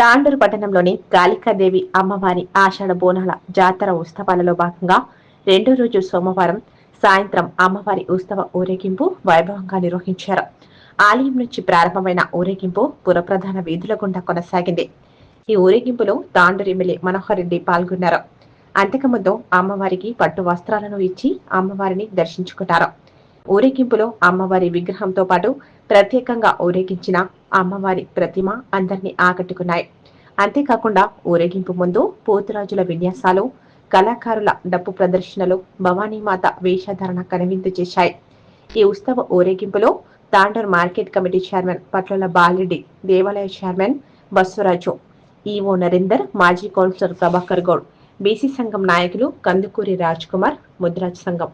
తాండూరు పట్టణంలోని కాళికాదేవి అమ్మవారి ఆషాఢ బోనాల జాతర ఉత్సవాలలో భాగంగా రెండో రోజు సోమవారం సాయంత్రం అమ్మవారి ఉత్సవ ఊరేగింపు వైభవంగా నిర్వహించారు. ఆలయం నుంచి ప్రారంభమైన ఊరేగింపు పురప్రధాన వీధుల గుండా కొనసాగింది. ఈ ఊరేగింపులో తాండూరు ఎమ్మెల్యే మనోహర్ రెడ్డి పాల్గొన్నారు. అంతకుముందు అమ్మవారికి పట్టు వస్త్రాలను ఇచ్చి అమ్మవారిని దర్శించుకున్నారు. ఊరేగింపులో అమ్మవారి విగ్రహంతో పాటు ప్రత్యేకంగా ఊరేగించిన అమ్మవారి ప్రతిమ అందరినీ ఆకట్టుకున్నాయి. అంతేకాకుండా ఊరేగింపు ముందు పోతురాజుల విన్యాసాలు కళాకారుల డప్పు ప్రదర్శనలు భవానీమాత వేషధారణ కనువిందు చేశాయి. ఈ ఉత్సవ ఊరేగింపులో తాండూర్ మార్కెట్ కమిటీ చైర్మన్ పట్ల బాలరెడ్డి దేవాలయ చైర్మన్ బస్వరాజు ఈవో నరేందర్ మాజీ కౌన్సిలర్ ప్రభాకర్ గౌడ్ బీసీ సంఘం నాయకులు కందుకూరి రాజ్ కుమార్ ముద్రాజ్ సంఘం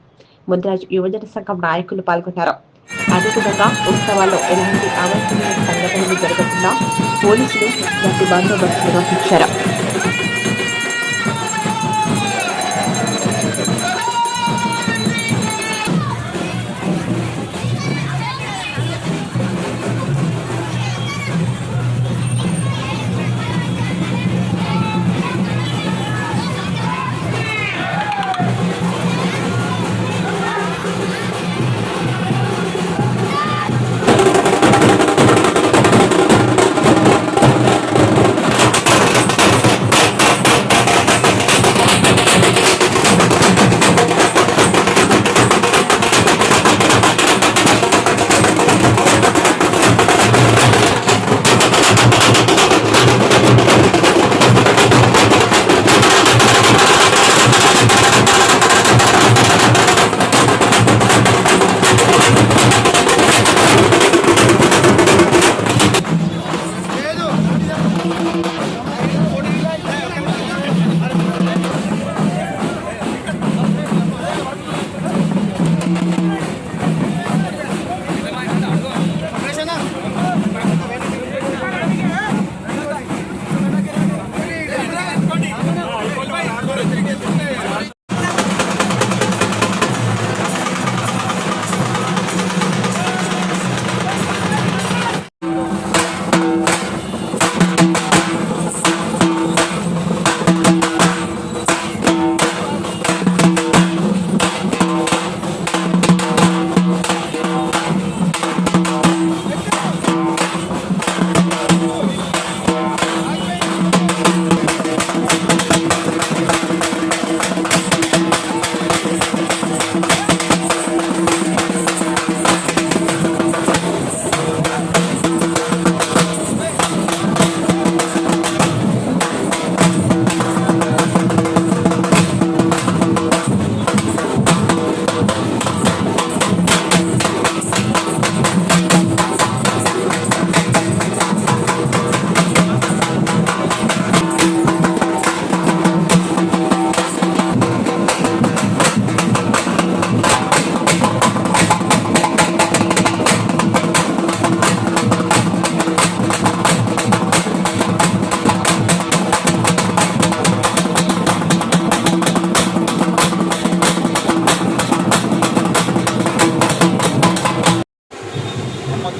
ముద్రాజ్ యువజన సంఘం నాయకులు పాల్గొన్నారు. అదేవిధంగా ఉత్సవాల్లో ఎలాంటి అవాంఛనీయ సంఘటనలు జరగకుండా పోలీసులు గట్టి బందోబస్తు నిర్వహించారు.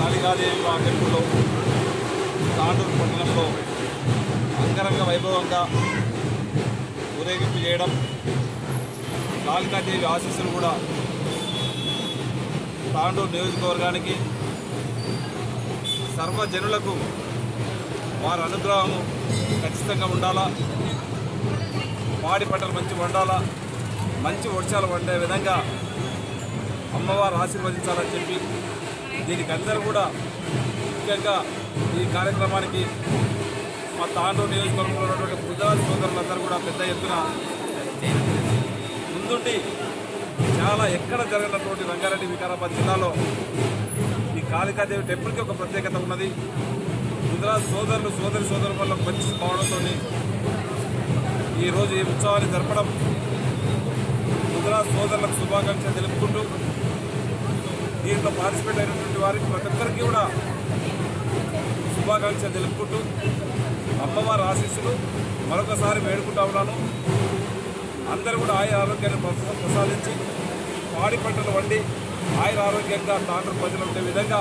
అమ్మ మా టెంపుల్లో తాండూరు పట్టణంలో అంగరంగ వైభవంగా ఊరేగింపు చేయడం కాళికాదేవి ఆశీస్సులు కూడా తాండూరు నియోజకవర్గానికి సర్వజనులకు వారి అనుగ్రహము ఖచ్చితంగా ఉండాలా? పాడి పంటలు మంచి వండాలా? మంచి వర్షాలు వండే విధంగా అమ్మవారు ఆశీర్వదించాలని చెప్పి దీనికి అందరూ కూడా ముఖ్యంగా ఈ కార్యక్రమానికి మా తాండూరు నియోజకవర్గంలో ఉన్నటువంటి ప్రజా సోదరులందరూ కూడా పెద్ద ఎత్తున ముందుండి చాలా ఎక్కడ జరిగినటువంటి రంగారెడ్డి వికారాబాద్ జిల్లాలో ఈ కాళికాదేవి టెంపుల్కి ఒక ప్రత్యేకత ఉన్నది. గుజరాత్ సోదరులు సోదరి సోదరుల వల్ల మంచి భావనతో ఈరోజు ఈ ఉత్సవాన్ని జరపడం గుజరాత్ సోదరులకు శుభాకాంక్షలు తెలుపుకుంటూ దీంట్లో పార్టిసిపేట్ అయినటువంటి వారికి ప్రతి ఒక్కరికి కూడా శుభాకాంక్షలు తెలుపుకుంటూ అమ్మవారి ఆశీస్సులు మరొకసారి వేడుకుంటా ఉన్నాను. అందరూ కూడా ఆయుర ఆరోగ్యాన్ని ప్రసాదించి పాడి పంటలు వండి ఆయుర ఆరోగ్యంగా తాండ్రు ప్రజలు ఉండే విధంగా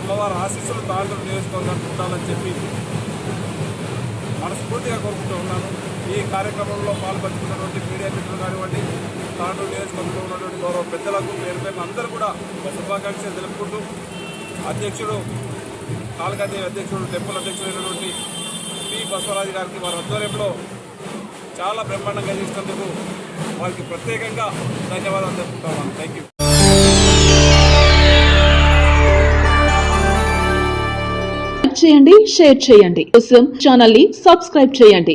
అమ్మవారి ఆశీస్సులు తాండ్రు నియోజకవర్గానికి ఉండాలని చెప్పి మనస్ఫూర్తిగా కోరుకుంటూ ఉన్నాను. ఈ కార్యక్రమంలో పాల్పంచుకున్నటువంటి మీడియా మిత్రులు కానివ్వండి తాండూరు నియోజకవర్గంలో ఉన్నటువంటి గౌరవ పెద్దలకు పేరు పేరు అందరూ కూడా శుభాకాంక్షలు తెలుపుకుంటూ అధ్యక్షుడు కాళకాదేవి అధ్యక్షుడు టెంపుల్ అధ్యక్షుడైనటువంటి పి. బసవరాజు గారికి వారి ఆధ్వర్యంలో చాలా బ్రహ్మాండంగా చేసినందుకు వారికి ప్రత్యేకంగా ధన్యవాదాలు తెలుపుతున్నాను థ్యాంక్ యూ చేయండి షేర్ చేయండి. కోసం ఛానల్ని సబ్స్క్రైబ్ చేయండి.